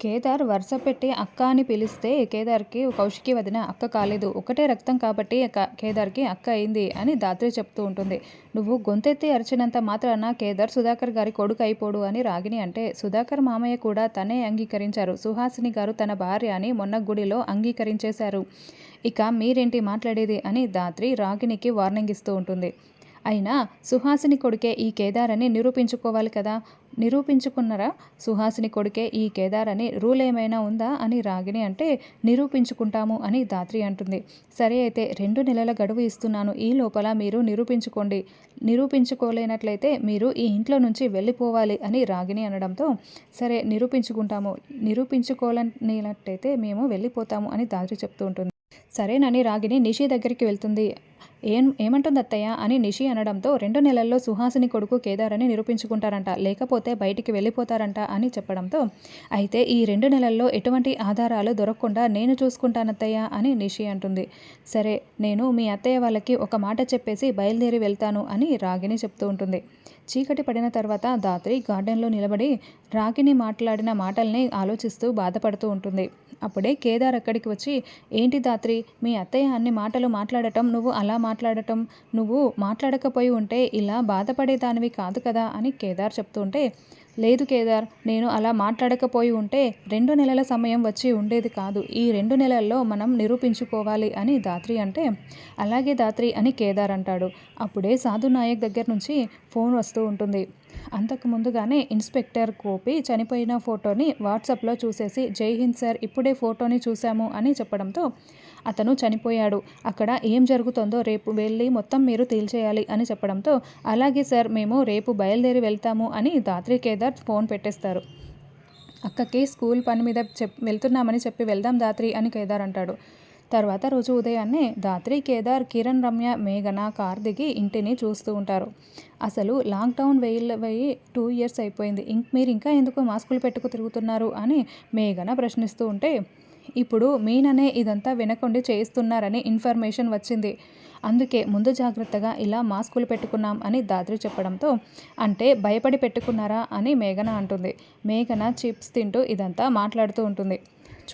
కేదార్ వరుస పెట్టి అక్క అని పిలిస్తే కేదార్కి కౌశికి వదిన అక్క కాలేదు. ఒకటే రక్తం కాబట్టి క- కేదార్కి అక్క అయింది అని దాత్రి చెప్తూ ఉంటుంది. నువ్వు గొంతెత్తి అరిచినంత మాత్రాన కేదార్ సుధాకర్ గారి కొడుకు అయిపోడు అని రాగిని అంటే సుధాకర్ మామయ్య కూడా తనే అంగీకరించారు. సుహాసిని గారు తన భార్య అని మొన్న గుడిలో అంగీకరించేశారు. ఇక మీరేంటి మాట్లాడేది అని దాత్రి రాగినికి వార్నింగ్ ఇస్తూ ఉంటుంది. అయినా సుహాసిని కొడుకే ఈ కేదారని నిరూపించుకోవాలి కదా? నిరూపించుకున్నారా? సుహాసిని కొడుకే ఈ కేదార్ అని రూల్ ఏమైనా ఉందా అని రాగిణి అంటే నిరూపించుకుంటాము అని దాత్రి అంటుంది. సరే అయితే రెండు నెలల గడువు ఇస్తున్నాను. ఈ లోపల మీరు నిరూపించుకోండి. నిరూపించుకోలేనట్లయితే మీరు ఈ ఇంట్లో నుంచి వెళ్ళిపోవాలి అని రాగిణి అనడంతో సరే నిరూపించుకుంటాము. నిరూపించుకోలేనట్లయితే మేము వెళ్ళిపోతాము అని దాత్రి చెప్తూ ఉంటుంది. సరేనని రాగిణి నిషి దగ్గరికి వెళ్తుంది. ఏం ఏమంటుంది అత్తయ్య అని నిషి అనడంతో రెండు నెలల్లో సుహాసిని కొడుకు కేదారని నిరూపించుకుంటారంట లేకపోతే బయటికి వెళ్ళిపోతారంట అని చెప్పడంతో అయితే ఈ రెండు నెలల్లో ఎటువంటి ఆధారాలు దొరకకుండా నేను చూసుకుంటానత్తయ్య అని నిషి అంటుంది. సరే నేను మీ అత్తయ్య వాళ్ళకి ఒక మాట చెప్పేసి బయలుదేరి వెళ్తాను అని రాగిని చెప్తూ ఉంటుంది. చీకటి పడిన తర్వాత దాత్రి గార్డెన్లో నిలబడి రాగిని మాట్లాడిన మాటల్ని ఆలోచిస్తూ బాధపడుతూ ఉంటుంది. అప్పుడే కేదార్ అక్కడికి వచ్చి ఏంటి దాత్రి మీ అత్తయ్య అన్ని మాటలు మాట్లాడటం నువ్వు అలా మాట్లాడటం నువ్వు మాట్లాడకపోయి ఉంటే ఇలా బాధపడేదానివి కాదు కదా అని కేదార్ చెప్తుంటే లేదు కేదార్ నేను అలా మాట్లాడకపోయి ఉంటే రెండు నెలల సమయం వచ్చి ఉండేది కాదు. ఈ రెండు నెలల్లో మనం నిరూపించుకోవాలి అని దాత్రి అంటే అలాగే దాత్రి అని కేదార్ అంటాడు. అప్పుడే సాధు నాయక్ దగ్గర నుంచి ఫోన్ వస్తూ ఉంటుంది. అంతకు ముందుగానే ఇన్స్పెక్టర్ కోపి చనిపోయిన ఫోటోని వాట్సాప్లో చూసేసి జై హింద్ సార్ ఇప్పుడే ఫోటోని చూసాము అని చెప్పడంతో అతను చనిపోయాడు. అక్కడ ఏం జరుగుతుందో రేపు వెళ్ళి మొత్తం మీరు తేల్చేయాలి అని చెప్పడంతో అలాగే సార్ మేము రేపు బయలుదేరి వెళ్తాము అని దాత్రి కేదార్ ఫోన్ పెట్టేస్తారు. అక్కకి స్కూల్ పని మీద చెప్ వెళ్తున్నామని చెప్పి వెళ్దాం దాత్రి అని కేదార్ అంటాడు. తర్వాత రోజు ఉదయాన్నే దాత్రి కేదార్ కిరణ్ రమ్య మేఘన కార్ దిగి ఇంటిని చూస్తూ ఉంటారు. అసలు లాక్డౌన్ వెయిల్ వెయ్యి టూ ఇయర్స్ అయిపోయింది. ఇంక మీరు ఇంకా ఎందుకు మాస్కులు పెట్టుకు తిరుగుతున్నారు అని మేఘన ప్రశ్నిస్తూ ఉంటే ఇప్పుడు మీననే ఇదంతా వినకుండి చేయిస్తున్నారని ఇన్ఫర్మేషన్ వచ్చింది. అందుకే ముందు జాగ్రత్తగా ఇలా మాస్కులు పెట్టుకున్నాం అని దాద్రి చెప్పడంతో అంటే భయపడి పెట్టుకున్నారా అని మేఘన అంటుంది. మేఘన చిప్స్ తింటూ ఇదంతా మాట్లాడుతూ ఉంటుంది.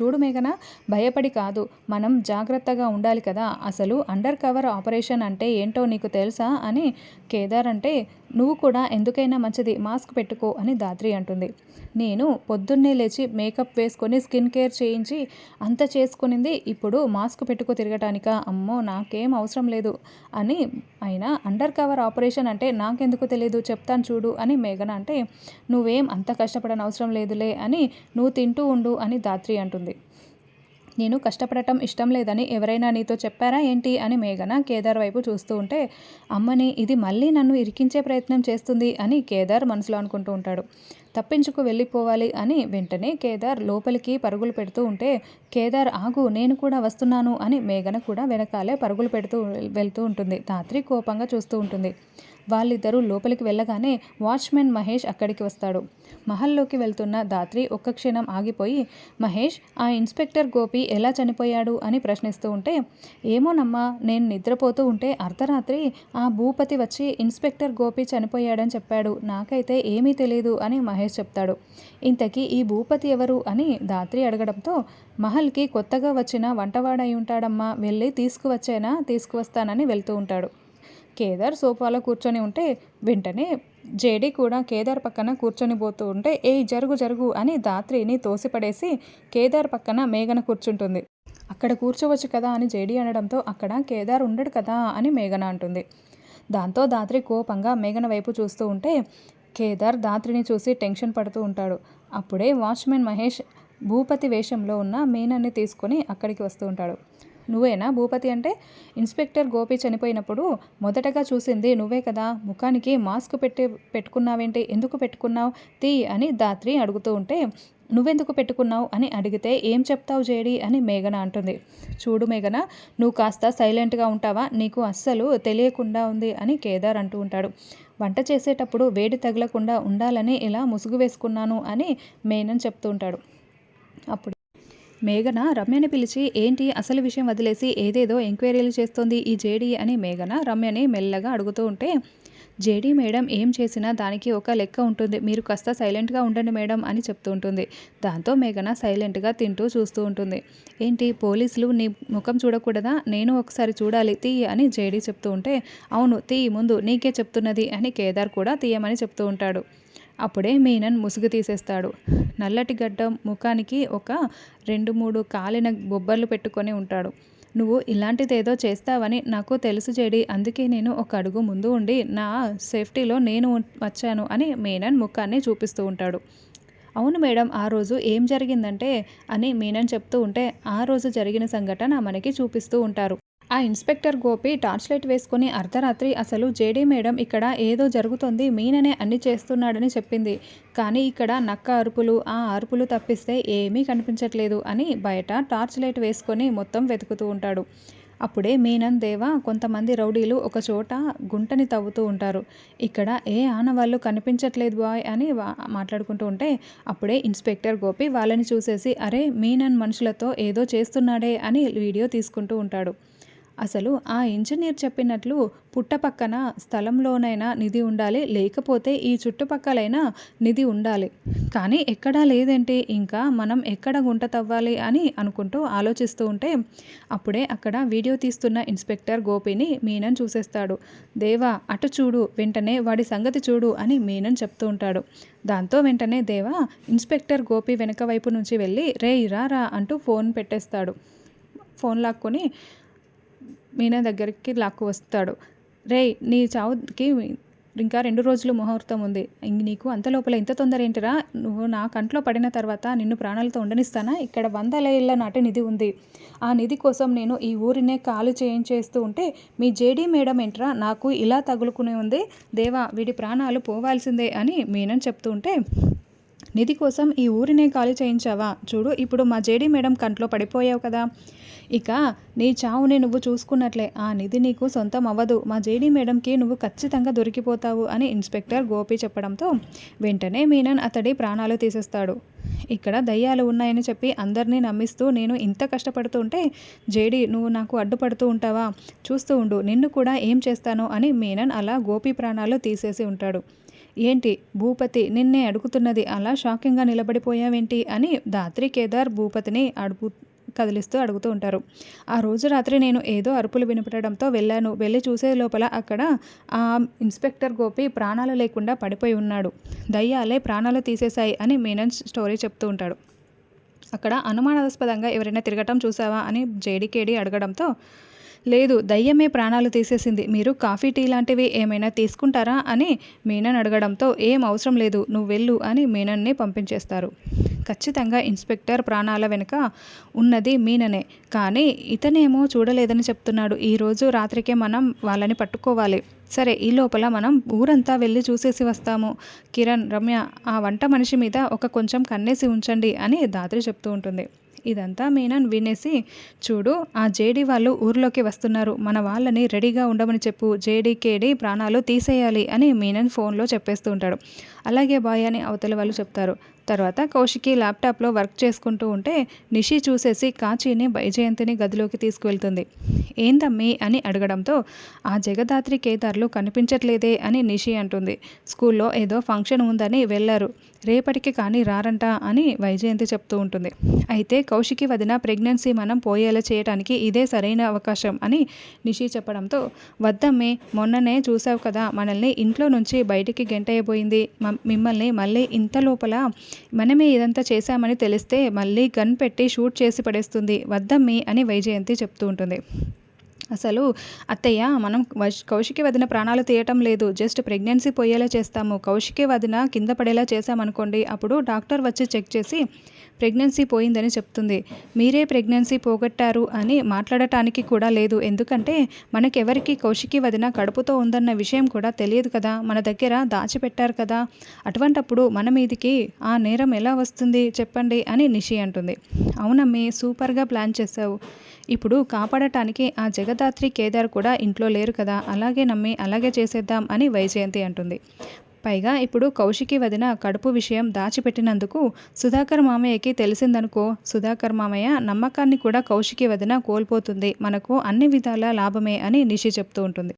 చూడు మేఘన భయపడి కాదు. మనం జాగ్రత్తగా ఉండాలి కదా. అసలు అండర్ కవర్ ఆపరేషన్ అంటే ఏంటో నీకు తెలుసా? అని కేదార్ అంటే నువ్వు కూడా ఎందుకైనా మంచిది మాస్క్ పెట్టుకో అని దాత్రి అంటుంది. నేను పొద్దున్నే లేచి మేకప్ వేసుకొని స్కిన్ కేర్ చేయించి అంత చేసుకునింది ఇప్పుడు మాస్క్ పెట్టుకో తిరగటానిక? అమ్మో నాకేం అవసరం లేదు. అని అయినా అండర్ కవర్ ఆపరేషన్ అంటే నాకెందుకు తెలియదు చెప్తాను చూడు అని మేఘన అంటే నువ్వేం అంత కష్టపడని అవసరం లేదులే అని నువ్వు తింటూ ఉండు అని దాత్రి అంటుంది. నేను కష్టపడటం ఇష్టం లేదని ఎవరైనా నీతో చెప్పారా ఏంటి అని మేఘన కేదార్ వైపు చూస్తూ ఉంటే అమ్మని ఇది మళ్ళీ నన్ను ఇరికించే ప్రయత్నం చేస్తుంది అని కేదార్ మనసులో అనుకుంటూ ఉంటాడు. తప్పించుకు వెళ్ళిపోవాలి అని వెంటనే కేదార్ లోపలికి పరుగులు పెడుతూ ఉంటే కేదార్ ఆగు నేను కూడా వస్తున్నాను అని మేఘన కూడా వెనకాలే పరుగులు పెడుతూ వెళ్తూ ఉంటుంది. ధాత్రి కోపంగా చూస్తూ ఉంటుంది. వాళ్ళిద్దరూ లోపలికి వెళ్ళగానే వాచ్మెన్ మహేష్ అక్కడికి వస్తాడు. మహల్లోకి వెళ్తున్న దాత్రి ఒక్క క్షణం ఆగిపోయి మహేష్ ఆ ఇన్స్పెక్టర్ గోపి ఎలా చనిపోయాడు? అని ప్రశ్నిస్తూ ఉంటే ఏమోనమ్మా నేను నిద్రపోతూ ఉంటే అర్ధరాత్రి ఆ భూపతి వచ్చి ఇన్స్పెక్టర్ గోపి చనిపోయాడని చెప్పాడు. నాకైతే ఏమీ తెలియదు అని మహేష్ చెప్తాడు. ఇంతకీ ఈ భూపతి ఎవరు? అని దాత్రి అడగడంతో మహల్కి కొత్తగా వచ్చిన వంటవాడై ఉంటాడమ్మా. వెళ్ళి తీసుకువచ్చేనా? తీసుకువస్తానని వెళ్తూ ఉంటాడు. కేదార్ సోఫాలో కూర్చొని ఉంటే వెంటనే జేడీ కూడా కేదార్ పక్కన కూర్చొని పోతూ ఉంటే ఏ జరుగు జరుగు అని దాత్రిని తోసిపడేసి కేదార్ పక్కన మేఘన కూర్చుంటుంది. అక్కడ కూర్చోవచ్చు కదా అని జేడీ అనడంతో అక్కడ కేదార్ ఉండడు కదా అని మేఘన అంటుంది. దాంతో దాత్రి కోపంగా మేఘన వైపు చూస్తూ ఉంటే కేదార్ దాత్రిని చూసి టెన్షన్ పడుతూ ఉంటాడు. అప్పుడే వాచ్మెన్ మహేష్ భూపతి వేషంలో ఉన్న మీనాన్ని తీసుకొని అక్కడికి వస్తూ ఉంటాడు. నువ్వేనా? భూపతి అంటే ఇన్స్పెక్టర్ గోపి చనిపోయినప్పుడు మొదటగా చూసింది నువ్వే కదా. ముఖానికి మాస్క్ పెట్టి పెట్టుకున్నావేంటి? ఎందుకు పెట్టుకున్నావు? తీ అని దాత్రి అడుగుతూ ఉంటే నువ్వెందుకు పెట్టుకున్నావు అని అడిగితే ఏం చెప్తావు జేడి? అని మేఘన అంటుంది. చూడు మేఘన నువ్వు కాస్త సైలెంట్గా ఉంటావా? నీకు అస్సలు తెలియకుండా ఉంది అని కేదార్ అంటూ ఉంటాడు. వంట చేసేటప్పుడు వేడి తగలకుండా ఉండాలని ఇలా ముసుగు వేసుకున్నాను అని మేనన్ చెప్తూ ఉంటాడు. అప్పుడు మేఘన రమ్యని పిలిచి ఏంటి? అసలు విషయం వదిలేసి ఏదేదో ఎంక్వైరీలు చేస్తోంది ఈ జేడి అని మేఘన రమ్యని మెల్లగా అడుగుతూ ఉంటే జేడీ మేడం ఏం చేసినా దానికి ఒక లెక్క ఉంటుంది. మీరు కాస్త సైలెంట్గా ఉండండి మేడం అని చెప్తూ ఉంటుంది. దాంతో మేఘన సైలెంట్గా తింటూ చూస్తూ ఉంటుంది. ఏంటి? పోలీసులు నీ ముఖం చూడకూడదా? నేను ఒకసారి చూడాలి. తీ అని జేడీ చెప్తూ ఉంటే అవును తీ ముందు నీకే చెప్తున్నది అని కేదార్ కూడా తీయమని చెప్తూ ఉంటాడు. అప్పుడే మీనన్ ముసుగు తీసేస్తాడు. నల్లటి గడ్డం ముఖానికి ఒక రెండు మూడు కాలిన బొబ్బర్లు పెట్టుకొని ఉంటాడు. నువ్వు ఇలాంటిదేదో చేస్తావని నాకు తెలుసు చెడి అందుకే నేను ఒక అడుగు ముందు ఉండి నా సేఫ్టీలో నేను వచ్చాను అని మీనన్ ముఖాన్ని చూపిస్తూ ఉంటాడు. అవును మేడం ఆ రోజు ఏం జరిగిందంటే అని మీనన్ చెప్తూ ఉంటే ఆ రోజు జరిగిన సంఘటన మనకి చూపిస్తూ ఉంటారు. ఆ ఇన్స్పెక్టర్ గోపి టార్చ్ లైట్ వేసుకుని అర్ధరాత్రి అసలు జేడీ మేడం ఇక్కడ ఏదో జరుగుతుంది మీననే అన్ని చేస్తున్నాడని చెప్పింది. కానీ ఇక్కడ నక్క అరుపులు ఆ అరుపులు తప్పిస్తే ఏమీ కనిపించట్లేదు అని బయట టార్చ్ లైట్ వేసుకొని మొత్తం వెతుకుతూ ఉంటాడు. అప్పుడే మీనన్ దేవ కొంతమంది రౌడీలు ఒక చోట గుంటని తవ్వుతూ ఉంటారు. ఇక్కడ ఏ ఆనవాళ్ళు కనిపించట్లేదు బాయ్ అని మాట్లాడుకుంటూ ఉంటే అప్పుడే ఇన్స్పెక్టర్ గోపి వాళ్ళని చూసేసి అరే మీనన్ మనుషులతో ఏదో చేస్తున్నాడే అని వీడియో తీసుకుంటూ ఉంటాడు. అసలు ఆ ఇంజనీర్ చెప్పినట్లు పుట్టపక్కన స్థలంలోనైనా నిధి ఉండాలి లేకపోతే ఈ చుట్టుపక్కలైనా నిధి ఉండాలి. కానీ ఎక్కడా లేదేంటి ఇంకా మనం ఎక్కడ గుంట తవ్వాలి అని అనుకుంటూ ఆలోచిస్తూ ఉంటే అప్పుడే అక్కడ వీడియో తీస్తున్న ఇన్స్పెక్టర్ గోపిని మీనన్ చూసేస్తాడు. దేవా అటు చూడు వెంటనే వాడి సంగతి చూడు అని మీనన్ చెప్తూ ఉంటాడు. దాంతో వెంటనే దేవా ఇన్స్పెక్టర్ గోపి వెనక వైపు నుంచి వెళ్ళి రే రా అంటూ ఫోన్ పెట్టేస్తాడు. ఫోన్ లాక్కొని మీనా దగ్గరికి లాక్కు వస్తాడు. రే నీ చావుకి ఇంకా రెండు రోజులు ముహూర్తం ఉంది. నీకు అంత లోపల ఇంత తొందర ఏంటిరా? నువ్వు నా కంట్లో పడిన తర్వాత నిన్ను ప్రాణాలతో ఉండనిస్తానా? ఇక్కడ వందల ఏళ్ళ నాటి నిధి ఉంది. ఆ నిధి కోసం నేను ఈ ఊరినే కాలు చేయించేస్తూ ఉంటే మీ జేడీ మేడం ఏంట్రా? నాకు ఇలా తగులుకునే ఉంది. దేవా వీడి ప్రాణాలు పోవాల్సిందే అని మీనని చెప్తూ ఉంటే నిధి కోసం ఈ ఊరినే ఖాళీ చేయించావా? చూడు ఇప్పుడు మా జేడీ మేడం కంట్లో పడిపోయావు కదా. ఇక నీ చావుని నువ్వు చూసుకున్నట్లే. ఆ నిధి నీకు సొంతం అవ్వదు. మా జేడీ మేడంకి నువ్వు ఖచ్చితంగా దొరికిపోతావు అని ఇన్స్పెక్టర్ గోపి చెప్పడంతో వెంటనే మీనన్ అతడి ప్రాణాలు తీసేస్తాడు. ఇక్కడ దయ్యాలు ఉన్నాయని చెప్పి అందరినీ నమ్మిస్తూ నేను ఇంత కష్టపడుతుంటే జేడి నువ్వు నాకు అడ్డుపడుతూ ఉంటావా? చూస్తూ ఉండు. నిన్ను కూడా ఏం చేస్తానో అని మీనన్ అలా గోపి ప్రాణాలు తీసేసి ఉంటాడు. ఏంటి? భూపతి నిన్నే అడుగుతున్నది. అలా షాకింగ్గా నిలబడిపోయావేంటి? అని దాత్రి కేదార్ భూపతిని అడుగు కదిలిస్తూ అడుగుతూ ఉంటారు. ఆ రోజు రాత్రి నేను ఏదో అరుపులు వినపడడంతో వెళ్ళాను. వెళ్ళి చూసే లోపల అక్కడ ఆ ఇన్స్పెక్టర్ గోపి ప్రాణాలు లేకుండా పడిపోయి ఉన్నాడు. దయ్యాలే ప్రాణాలు తీసేశాయి అని మీనన్ స్టోరీ చెప్తూ ఉంటాడు. అక్కడ అనుమానాస్పదంగా ఎవరైనా తిరగటం చూసావా అని జేడికేడి అడగడంతో లేదు దయ్యమే ప్రాణాలు తీసేసింది. మీరు కాఫీ టీ లాంటివి ఏమైనా తీసుకుంటారా అని మీనన్ అడగడంతో ఏం అవసరం లేదు నువ్వు వెళ్ళు అని మీనన్ని పంపించేస్తారు. ఖచ్చితంగా ఇన్స్పెక్టర్ ప్రాణాల వెనుక ఉన్నది మీననే. కానీ ఇతనేమో చూడలేదని చెప్తున్నాడు. ఈరోజు రాత్రికే మనం వాళ్ళని పట్టుకోవాలి. సరే ఈ లోపల మనం ఊరంతా వెళ్ళి చూసేసి వస్తాము. కిరణ్ రమ్య ఆ వంట మనిషి మీద ఒక కొంచెం కన్నేసి ఉంచండి అని దాత్రి చెప్తూ ఉంటుంది. ఇదంతా మీనన్ వినేసి చూడు ఆ జేడీ వాళ్ళు ఊర్లోకి వస్తున్నారు. మన వాళ్ళని రెడీగా ఉండమని చెప్పు. జేడీ కేడీ ప్రాణాలు తీసేయాలి అని మీనన్ ఫోన్లో చెప్పేస్తూ ఉంటాడు. అలాగే బాయ్ అని అవతల వాళ్ళు చెప్తారు. తర్వాత కౌశికి ల్యాప్టాప్లో వర్క్ చేసుకుంటూ ఉంటే నిషి చూసేసి కాచీని వైజయంతిని గదిలోకి తీసుకువెళ్తుంది. ఏందమ్మి అని అడగడంతో ఆ జగదాత్రి కేదార్లు కనిపించట్లేదే అని నిషి అంటుంది. స్కూల్లో ఏదో ఫంక్షన్ ఉందని వెళ్ళారు. రేపటికి కానీ రారంట అని వైజయంతి చెప్తూ ఉంటుంది. అయితే కౌశికి వదిన ప్రెగ్నెన్సీ మనం పోయేలా చేయడానికి ఇదే సరైన అవకాశం అని నిషి చెప్పడంతో వద్దమ్మే మొన్ననే చూసావు కదా మనల్ని ఇంట్లో నుంచి బయటికి గెంటయ్యబోయింది మిమ్మల్ని మళ్ళీ ఇంత లోపల మనమే ఇదంతా చేశామని తెలిస్తే మళ్ళీ గన్ పెట్టి షూట్ చేసి పడేస్తుంది. వద్దమ్మి అని వైజయంతి చెప్తూ ఉంటుంది. అసలు అత్తయ్య మనం కౌశికి వదిన ప్రాణాలు తీయటం లేదు. జస్ట్ ప్రెగ్నెన్సీ పోయేలా చేస్తాము. కౌశికి వదిన కింద పడేలా చేశామనుకోండి అప్పుడు డాక్టర్ వచ్చి చెక్ చేసి ప్రెగ్నెన్సీ పోయిందని చెప్తుంది. మీరే ప్రెగ్నెన్సీ పోగొట్టారు అని మాట్లాడటానికి కూడా లేదు. ఎందుకంటే మనకెవరికి కౌశికి వదిన కడుపుతో ఉందన్న విషయం కూడా తెలియదు కదా. మన దగ్గర దాచిపెట్టారు కదా. అటువంటప్పుడు మన మీదికి ఆ నేరం ఎలా వస్తుంది చెప్పండి అని నిషి అంటుంది. అవునమ్మి సూపర్గా ప్లాన్ చేసావు ఇప్పుడు కాపాడటానికి ఆ జగదాత్రి కేదార్ కూడా ఇంట్లో లేరు కదా. అలాగే నమ్మి అలాగే చేసేద్దాం అని వైజయంతి అంటుంది. పైగా ఇప్పుడు కౌశికి వదిన కడుపు విషయం దాచిపెట్టినందుకు సుధాకర్ మామయ్యకి తెలిసిందనుకో సుధాకర్ మామయ్య నమ్మకాన్ని కూడా కౌశికి వదిన కోల్పోతుంది. మనకు అన్ని విధాల లాభమే అని నిషి చెప్తూ ఉంటుంది.